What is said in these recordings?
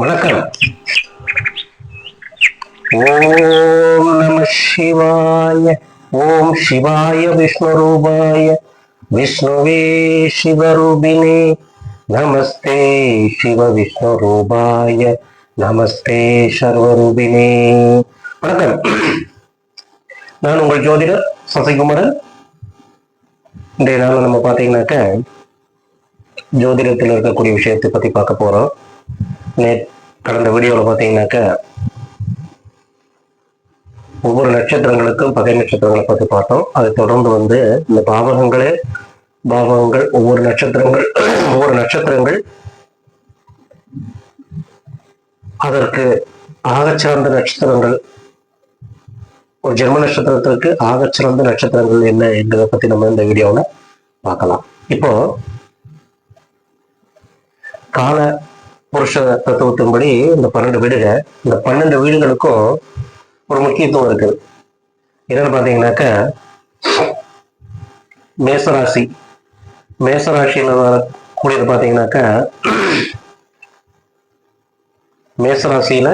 வணக்கம். ஓம் நம சிவாய ஓம் சிவாய விஷ்ணுரூபாய விஷ்ணுவே சிவரூபிணே நமஸ்தே சிவ விஷ்ணுரூபாய நமஸ்தே சர்வரூபிணே வணக்கம். நான் உங்கள் ஜோதிடர் சசிகுமரன். இன்றைய நாள் நம்ம பார்த்தீங்கன்னாக்க ஜோதிடத்தில் இருக்கக்கூடிய விஷயத்தை பற்றி பார்க்க போகிறோம் நே கடந்த வீடியோவில் பார்த்தீங்கன்னாக்க ஒவ்வொரு நட்சத்திரங்களுக்கும் பகை நட்சத்திரங்களை பற்றி பார்த்தோம். அதை தொடர்ந்து வந்து இந்த பாவகங்களே பாவகங்கள் ஒவ்வொரு நட்சத்திரங்கள் ஒவ்வொரு நட்சத்திரங்கள் அதற்கு ஆகச்சிறந்த நட்சத்திரங்கள் ஒரு ஜென்ம நட்சத்திரத்திற்கு ஆகச்சிறந்த நட்சத்திரங்கள் என்ன என்பதை பத்தி நம்ம இந்த வீடியோவில் பார்க்கலாம். இப்போ கால புருஷ தத்துவத்தின்படி இந்த பன்னெண்டு வீடுகள் இந்த பன்னெண்டு வீடுகளுக்கும் ஒரு முக்கியத்துவம் இருக்குது என்னன்னு பார்த்தீங்கன்னாக்க மேசராசி. மேசராசியில் வரக்கூடியது பார்த்தீங்கன்னாக்கா மேசராசியில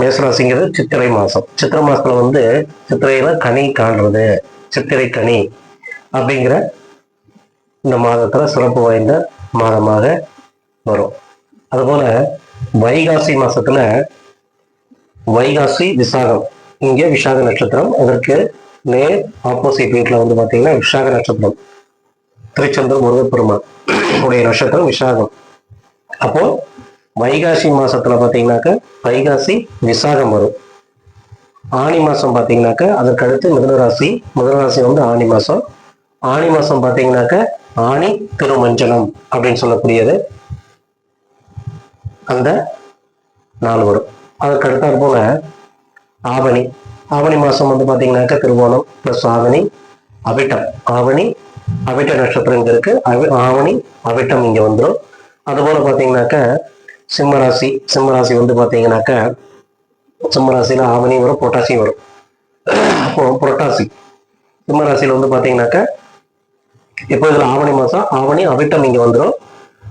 மேசராசிங்கிறது சித்திரை மாசம். சித்திரை மாசத்துல வந்து சித்திரையில கனி காண்றது. சித்திரை கனி அப்படிங்கிற இந்த மாதத்துல சிறப்பு வாய்ந்த மாதமாக வரும். அதுபோல வைகாசி மாசத்துல வைகாசி விசாகம். இங்க விசாக நட்சத்திரம் அதற்கு நேர் ஆப்போசிட் வீட்ல வந்து பார்த்தீங்கன்னா விசாக நட்சத்திரம். திருச்செந்தூர் முருகப்பெருமான் உடைய நட்சத்திரம் விசாகம். அப்போ வைகாசி மாசத்துல பார்த்தீங்கன்னாக்க வைகாசி விசாகம் வரும். ஆனி மாசம் பார்த்தீங்கன்னாக்க அதற்கு அடுத்து மிதனராசி மிதுனராசி வந்து ஆனி மாசம். ஆனி மாசம் பாத்தீங்கன்னாக்க ஆணி திருமஞ்சனம் அப்படின்னு சொல்லக்கூடியது. அந்த நாள் வரும். அதற்கு அடுத்தாற் போல ஆவணி. ஆவணி மாசம் வந்து பாத்தீங்கன்னாக்க திருவோணம் ப்ளஸ் ஆவணி அவிட்டம். ஆவணி அவிட்ட நட்சத்திரம் இங்கே இருக்கு. அவி- ஆவணி அவிட்டம் இங்க வந்துடும் அதுபோல் பாத்தீங்கன்னாக்க சிம்மராசி சிம்மராசி வந்து பாத்தீங்கன்னாக்க சிம்மராசியில் ஆவணி வரும் புரட்டாசி வரும். அப்போ புரட்டாசி. சிம்மராசியில வந்து பாத்தீங்கன்னாக்க இப்போ இதில் ஆவணி மாசம் ஆவணி அவிட்டம் இங்க வந்துடும்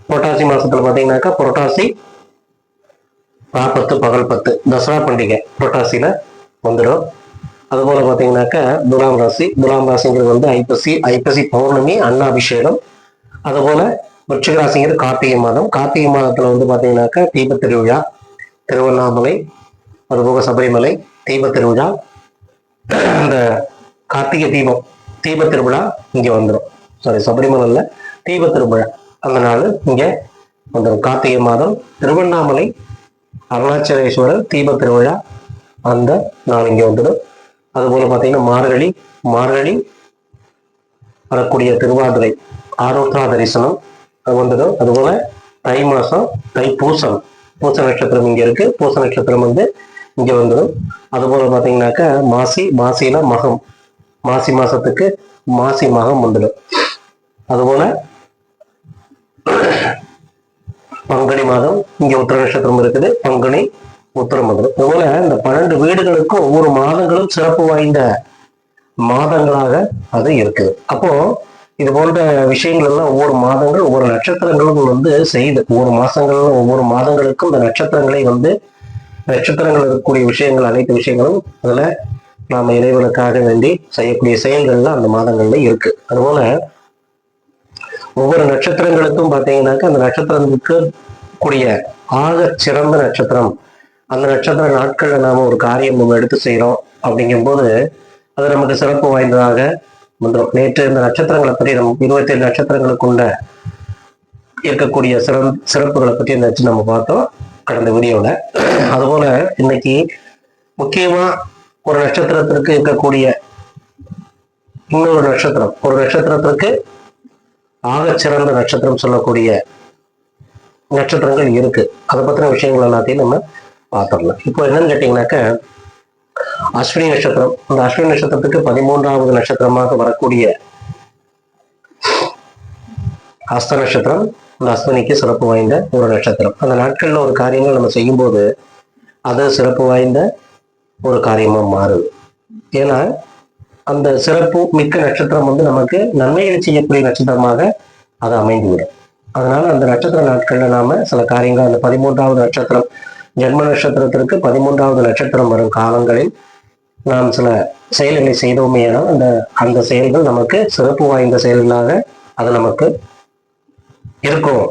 புரட்டாசி மாசத்துல பாத்தீங்கன்னாக்கா புரட்டாசி பத்து பகல் பத்து தசரா பண்டிகை புரட்டாசியில வந்துடும். அதுபோல பாத்தீங்கன்னாக்க துலாம் ராசி துலாம் ராசிங்கிறது வந்து ஐப்பசி ஐப்பசி பௌர்ணமி அன்னாபிஷேகம். அதுபோல விருச்சிக ராசிங்கிறது கார்த்திகை மாதம். கார்த்திகை மாதத்துல வந்து பாத்தீங்கன்னாக்க தீப திருவிழா திருவண்ணாமலை அதுபோக சபரிமலை தீப திருவிழா. அந்த கார்த்திகை தீபம் தீப திருவிழா இங்க வந்துடும். சாரி சபரிமலையில் தீப திருவிழா. அந்த நாள் இங்க வந்துடும். கார்த்திகை மாதம் திருவண்ணாமலை அருணாச்சலேஸ்வரர் தீப திருவிழா அந்த நாள் இங்கே வந்துடும். அதுபோல் பார்த்தீங்கன்னா மார்கழி மார்கழி வரக்கூடிய திருவாதிரை ஆரோத்ரா தரிசனம் அது வந்துடும் அதுபோல் தை மாசம் தை பூசம் பூச நட்சத்திரம் இங்க இருக்கு. பூச நட்சத்திரம் வந்து இங்க வந்துடும். அதுபோல் பார்த்தீங்கன்னாக்கா மாசி மாசியில் மகம். மாசி மாசத்துக்கு மாசி மகம் வந்துடும். அதுபோல் பங்குனி மாதம் இங்க உத்தர நட்சத்திரம் இருக்குது. பங்குனி உத்தரம் வந்துடும் அதுபோல இந்த பன்னெண்டு வீடுகளுக்கும் ஒவ்வொரு மாதங்களும் சிறப்பு வாய்ந்த மாதங்களாக அது இருக்குது. அப்போ இது போன்ற விஷயங்கள் எல்லாம் ஒவ்வொரு மாதங்கள் ஒவ்வொரு நட்சத்திரங்களும் வந்து செய்து ஒவ்வொரு மாசங்கள்ல ஒவ்வொரு மாதங்களுக்கும் இந்த நட்சத்திரங்களை வந்து நட்சத்திரங்கள் இருக்கக்கூடிய விஷயங்கள் அனைத்து விஷயங்களும் அதுல நாம இறைவனுக்காக வேண்டி செய்யக்கூடிய செயல்கள்லாம் அந்த மாதங்கள்ல இருக்கு. அதுபோல ஒவ்வொரு நட்சத்திரங்களுக்கும் பார்த்தீங்கன்னாக்கா அந்த நட்சத்திரத்துக்கு கூடிய ஆக சிறந்த நட்சத்திரம். அந்த நட்சத்திர நாட்கள்ல நாம ஒரு காரியம் நம்ம எடுத்து செய்யறோம் அப்படிங்கும்போது அது நமக்கு சிறப்பு வாய்ந்ததாக வந்துடும் நேற்று இந்த நட்சத்திரங்களை பற்றி நம்ம இருபத்தி ஏழு நட்சத்திரங்களுக்குள்ள இருக்கக்கூடிய சிறம் சிறப்புகளை பற்றி இந்த நம்ம பார்த்தோம் கடந்த வீடியோல. அதுபோல் இன்னைக்கு முக்கியமா ஒரு நட்சத்திரத்திற்கு இருக்கக்கூடிய இன்னொரு நட்சத்திரம். ஒரு நட்சத்திரத்திற்கு ஆகச்சிறந்த நட்சத்திரம் சொல்லக்கூடிய நட்சத்திரங்கள் இருக்கு. அதை பத்தின விஷயங்கள் எல்லாத்தையும் நம்ம பார்த்துடலாம். இப்போ என்னன்னு கேட்டீங்கன்னாக்க அஸ்வினி நட்சத்திரம். இந்த அஸ்வினி நட்சத்திரத்துக்கு பதிமூன்றாவது நட்சத்திரமாக வரக்கூடிய ஹஸ்த நட்சத்திரம் இந்த அஸ்வினிக்கு சிறப்பு வாய்ந்த ஒரு நட்சத்திரம். அந்த நாட்கள்ல ஒரு காரியங்கள் நம்ம செய்யும்போது அது சிறப்பு வாய்ந்த ஒரு காரியமா மாறுது. ஏன்னா அந்த சிறப்பு மிக்க நட்சத்திரம் வந்து நமக்கு நன்மைகளை செய்யக்கூடிய நட்சத்திரமாக அது அமைந்துவிடும். அதனால அந்த நட்சத்திர நாட்கள்ல நாம சில காரியங்கள் அந்த பதிமூன்றாவது நட்சத்திரம் ஜென்ம நட்சத்திரத்திற்கு பதிமூன்றாவது நட்சத்திரம் வரும் காலங்களில் நாம் சில செயல்களை செய்தோமேயானால் அந்த அந்த செயல்கள் நமக்கு சிறப்பு வாய்ந்த செயல்களாக அது நமக்கு இருக்கும்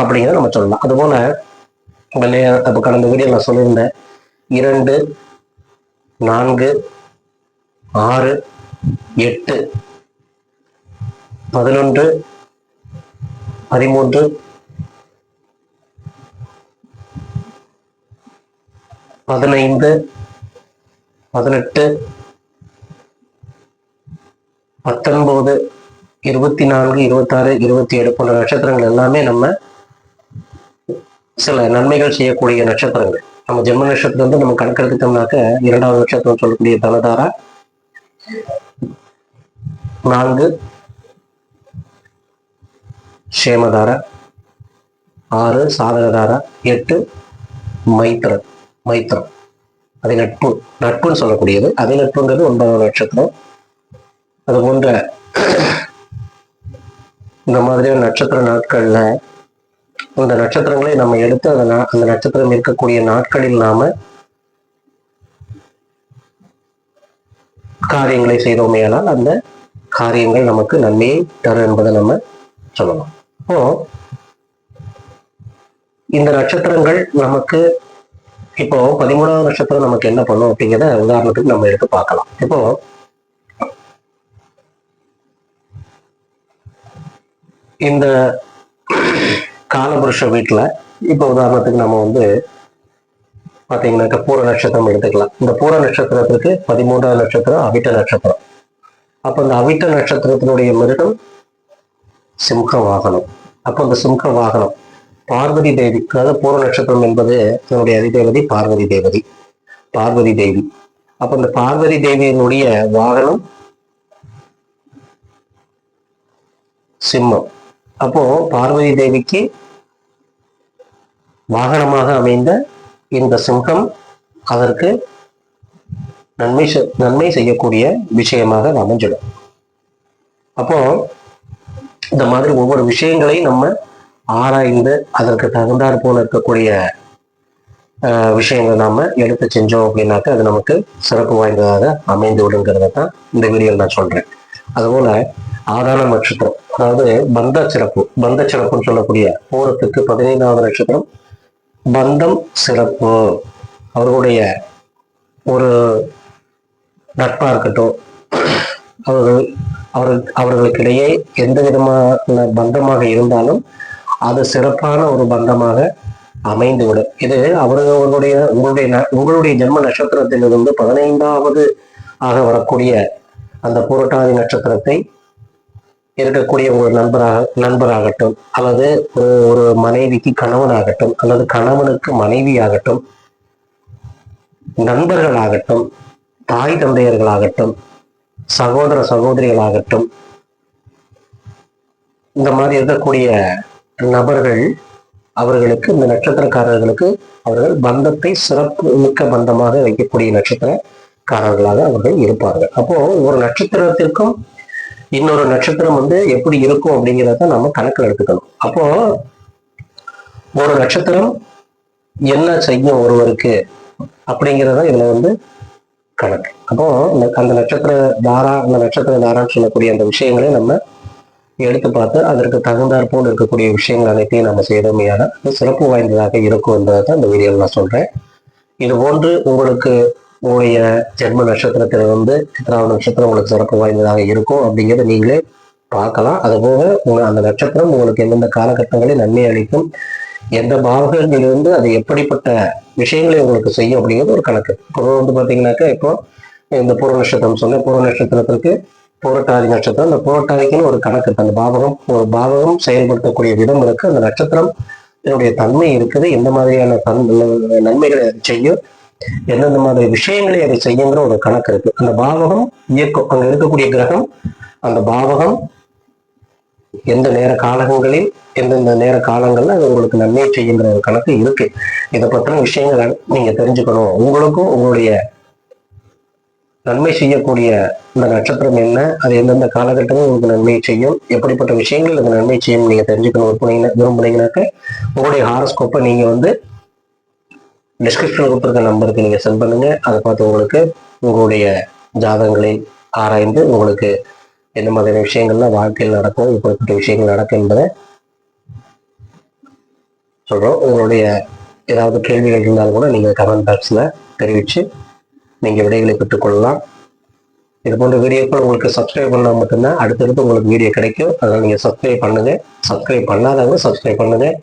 அப்படிங்கிறத நம்ம சொல்லலாம். அதுபோல இப்போ கடந்த வீடியோ நான் சொல்லியிருந்தேன் இரண்டு நான்கு ஆறு எட்டு பதினொன்று பதிமூன்று பதினைந்து பதினெட்டு பத்தொன்பது இருபத்தி நான்கு இருபத்தாறு இருபத்தி ஏழு போன்ற நட்சத்திரங்கள் எல்லாமே நம்ம சில நன்மைகள் செய்யக்கூடிய நட்சத்திரங்கள். நம்ம ஜென்ம நட்சத்திரம் வந்து நம்ம கணக்கெடுத்துட்டோம்னாக்க இரண்டாவது நட்சத்திரம் சொல்லக்கூடிய தனதாரா நான்கு. சேமதார ஆறு சாதகதாரா. எட்டு மைத்திர மைத்திரம். அதை நட்பு நட்புன்னு சொல்லக்கூடியது. அதே நட்புங்கிறது ஒன்பதாவது நட்சத்திரம். அது போன்ற இந்த மாதிரியான நட்சத்திர நாட்கள்ல அந்த நட்சத்திரங்களை நம்ம எடுத்து அந்த அந்த நட்சத்திரம் இருக்கக்கூடிய நாட்களில் நாம காரியங்களை செய்தோமேயானால் அந்த காரியங்கள் நமக்கு நன்மையை தரும் என்பதை நம்ம சொல்லலாம். இப்போ இந்த நட்சத்திரங்கள் நமக்கு இப்போ பதிமூணாவது நட்சத்திரம் நமக்கு என்ன பண்ணும் அப்படிங்கிறத உதாரணத்துக்கு நம்ம எடுத்து பார்க்கலாம். இப்போ இந்த காலபுருஷ வீட்டுல இப்போ உதாரணத்துக்கு நம்ம வந்து பார்த்தீங்கன்னாக்கா பூர நட்சத்திரம் எடுத்துக்கலாம். இந்த பூர நட்சத்திரத்திற்கு பதிமூன்றாவது நட்சத்திரம் அவிட்ட நட்சத்திரம். அப்போ இந்த அவிட்ட நட்சத்திரத்தினுடைய மிருகம் சிம்ஹ வாகனம். அப்போ இந்த சிம்ஹ வாகனம் பார்வதி தேவி அதாவது பூர நட்சத்திரம் என்பது தன்னுடைய அதிதேவதி பார்வதி தேவதி. பார்வதி தேவி. அப்போ இந்த பார்வதி தேவியினுடைய வாகனம் சிம்மம். அப்போ பார்வதி தேவிக்கு வாகனமாக அமைந்த இந்த சிங்கம் அதற்கு நன்மை நன்மை செய்யக்கூடிய விஷயமாக அமைஞ்சிடும். அப்போ இந்த மாதிரி ஒவ்வொரு விஷயங்களையும் நம்ம ஆராய்ந்து அதற்கு தகுந்தாற் போல இருக்கக்கூடிய ஆஹ், விஷயங்களை நாம எடுத்து செஞ்சோம் அப்படின்னாக்க அது நமக்கு சிறப்பு வாய்ந்ததாக அமைந்து விடுங்கிறத தான் இந்த வீடியோவில் நான் சொல்றேன். அதுபோல ஆதான நட்சத்திரம் அதாவது பந்த சிறப்பு பந்த சிறப்புன்னு சொல்லக்கூடிய போரத்துக்கு பதினைந்தாவது நட்சத்திரம் பந்தம் சிறப்பு. அவர்களுடைய ஒரு நட்பாக இருக்கட்டும் அவர்கள் அவர்கள் அவர்களுக்கிடையே எந்த விதமான பந்தமாக இருந்தாலும் அது சிறப்பான ஒரு பந்தமாக அமைந்துவிடும். இது அவர்களுடைய உங்களுடைய ந- உங்களுடைய ஜென்ம நட்சத்திரத்திலிருந்து பதினைந்தாவது ஆக வரக்கூடிய அந்த புரட்டாதி நட்சத்திரத்தை இருக்கக்கூடிய ஒரு நண்பராக நண்பராகட்டும் அல்லது ஒரு மனைவிக்கு கணவனாகட்டும் அல்லது கணவனுக்கு மனைவியாகட்டும் நண்பர்களாகட்டும் தாய் தந்தையர்களாகட்டும் சகோதர சகோதரிகளாகட்டும் இந்த மாதிரி இருக்கக்கூடிய நபர்கள் அவர்களுக்கு இந்த நட்சத்திரக்காரர்களுக்கு அவர்கள் பந்தத்தை சிறப்பு மிக்க பந்தமாக வைக்கக்கூடிய நட்சத்திரக்காரர்களாக அவர்கள் இருப்பார்கள். அப்போ ஒரு நட்சத்திரத்திற்கும் இன்னொரு நட்சத்திரம் வந்து எப்படி இருக்கும் அப்படிங்கிறத நம்ம கணக்கில் எடுத்துக்கணும். அப்போ ஒரு நட்சத்திரம் என்ன செய்யும் ஒருவருக்கு அப்படிங்கிறத இதுல வந்து கணக்கு. அப்போ அந்த நட்சத்திர தாரா அந்த நட்சத்திர தாரான்னு சொல்லக்கூடிய அந்த விஷயங்களை நம்ம எடுத்து பார்த்து அதற்கு தகுந்தாற் போல் இருக்கக்கூடிய விஷயங்கள் அனைத்தையும் நம்ம செய்தோமையான சிறப்பு வாய்ந்ததாக இருக்கும் என்பதை தான் இந்த வீடியோவில் நான் சொல்றேன். இது போன்று உங்களுக்கு உங்களுடைய ஜென்ம நட்சத்திரத்தில் வந்து சித்திராவது நட்சத்திரம் உங்களுக்கு சிறப்பு வாய்ந்ததாக இருக்கும் அப்படிங்கிறத நீங்களே பார்க்கலாம். அதுபோக உங்க அந்த நட்சத்திரம் உங்களுக்கு எந்தெந்த காலகட்டங்களில் நன்மை அளிக்கும் எந்த பாவகங்களிலிருந்து அது எப்படிப்பட்ட விஷயங்களை உங்களுக்கு செய்யும் அப்படிங்கிறது ஒரு கணக்கு. இப்போ வந்து பார்த்தீங்கன்னாக்கா இப்போ இந்த பூர்வ நட்சத்திரம் சொன்னேன். பூர்வ நட்சத்திரத்திற்கு புரட்டாதி நட்சத்திரம். அந்த புரட்டாதிக்குன்னு ஒரு கணக்கு அந்த பாவகம் ஒரு பாவகம் செயல்படுத்தக்கூடிய விதம் இருக்கு. அந்த நட்சத்திரம் இதனுடைய தன்மை இருக்குது. எந்த மாதிரியான தன் நன்மைகளை செய்யும் எந்தெந்த மாதிரி விஷயங்களை அதை செய்யுங்கிற ஒரு கணக்கு இருக்கு. அந்த பாவகம் இயக்கம் அங்க இருக்கக்கூடிய கிரகம் அந்த பாவகம் எந்த நேர காலங்களில் எந்தெந்த நேர காலங்கள்ல அது உங்களுக்கு நன்மை செய்யுங்கிற ஒரு கணக்கு இருக்கு. இதை பற்றின விஷயங்களை நீங்க தெரிஞ்சுக்கணும். உங்களுக்கும் உங்களுடைய நன்மை செய்யக்கூடிய இந்த நட்சத்திரம் என்ன அது எந்தெந்த காலகட்டமும் உங்களுக்கு நன்மை செய்யும் எப்படிப்பட்ட விஷயங்கள் அது நன்மை செய்யும் நீங்க தெரிஞ்சுக்கணும் விரும்புனீங்க விரும்புனீங்கன்னாக்க. உங்களுடைய ஹாரஸ்கோப்பை நீங்க வந்து டிஸ்கிரிப்ஷன் கொடுத்துருக்க நம்பருக்கு நீங்கள் சென்ட் பண்ணுங்க. அதை பார்த்து உங்களுக்கு உங்களுடைய ஜாதகங்களை ஆராய்ந்து உங்களுக்கு எந்த மாதிரியான விஷயங்கள்லாம் வாழ்க்கையில் நடக்கும் இப்படிப்பட்ட விஷயங்கள் நடக்கும் என்பதை சொல்கிறோம் உங்களுடைய ஏதாவது கேள்விகள் இருந்தாலும் கூட நீங்கள் கமெண்ட் பாக்ஸில் தெரிவித்து நீங்கள் விடைகளை பெற்றுக்கொள்ளலாம் இது போன்ற வீடியோக்கள் உங்களுக்கு சப்ஸ்கிரைப் பண்ணால் மட்டும்தான் அடுத்தடுத்து உங்களுக்கு வீடியோ கிடைக்கும். அதனால் நீங்கள் சப்ஸ்கிரைப் பண்ணுங்கள் சப்ஸ்கிரைப் பண்ணாதவங்க சப்ஸ்கிரைப் பண்ணுங்கள்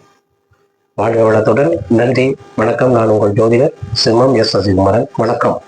வாழ்க வளத்துடன். நன்றி. வணக்கம். நான் உங்கள் ஜோதிடர் சிம்மம் எஸ். சசிகுமாரன். வணக்கம்.